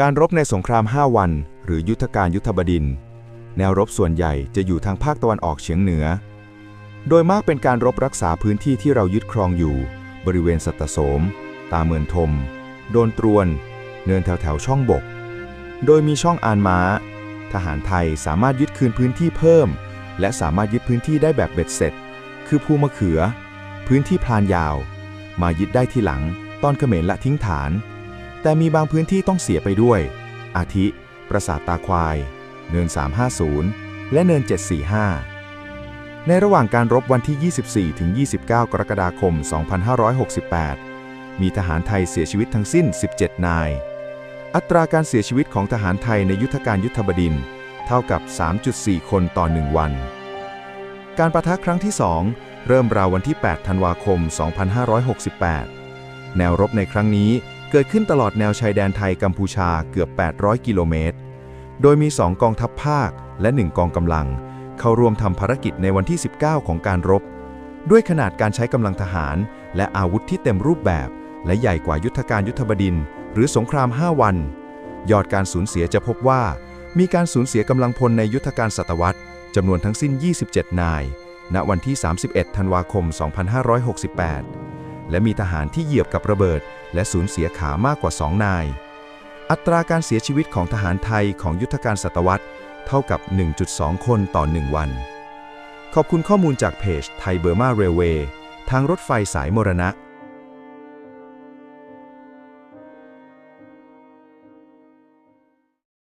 การรบในสงคราม 5 วัน หรือยุทธการยุทธบดินทร์แนวรบส่วนใหญ่จะอยู่ทางภาคตะวันออกเฉียงเหนือ โดยมากเป็นการรบรักษาพื้นที่ที่เรายึดครองอยู่ บริเวณสัตโสม ตาเมือนทม โดนตรวน เนินแถวแถวช่องบก โดยมีช่องอานม้า ทหารไทยสามารถยึดคืนพื้นที่เพิ่ม และสามารถยึดพื้นที่ได้แบบเบ็ดเสร็จ คือภูมะเขือ พื้นที่พลานยาว มายึดได้ที่หลัง ตอนเขมรละทิ้งฐาน แต่มีบางพื้นที่ต้องเสียไปด้วย อาทิ ปราสาทตาควาย เนิน 350 และเนิน 745 ในระหว่างการรบวันที่ 24 ถึง 29 กรกฎาคม 2568 มีทหารไทยเสียชีวิตทั้งสิ้น 17 นาย อัตราการเสียชีวิตของทหารไทยในยุทธการยุทธบดินทร์เท่ากับ 3.4 คนต่อ 1 วัน การประทะครั้งที่ 2 เริ่มราววันที่ 8 ธันวาคม 2568 แนวรบในครั้งนี้ เกิดขึ้นตลอดแนวชายแดนไทยกัมพูชาเกือบ 800 กิโลเมตร โดยมี 2 กองทัพภาคและ 1 กองกำลัง เข้าร่วมทำภารกิจในวันที่ 19 ของการรบ ด้วยขนาดการใช้กำลังทหาร และอาวุธที่เต็มรูปแบบ และใหญ่กว่ายุทธการยุทธบดินทร์หรือสงคราม 5 วัน ยอดการสูญเสียจะพบว่า มีการสูญเสียกำลังพลในยุทธการศตวรรษจำนวนทั้งสิ้น 27 นาย ณ วันที่ 31 ธันวาคม 2568 และมีทหารที่เหยียบกับระเบิด และสูญเสียขามากกว่า 2 นาย อัตราการเสียชีวิตของทหารไทยของยุทธการศตวรรษ เท่ากับ 1.2 คนต่อ 1 วัน ขอบคุณข้อมูลจากเพจไทยเบอร์มาเรลเวย์ทางรถไฟสายมรณะ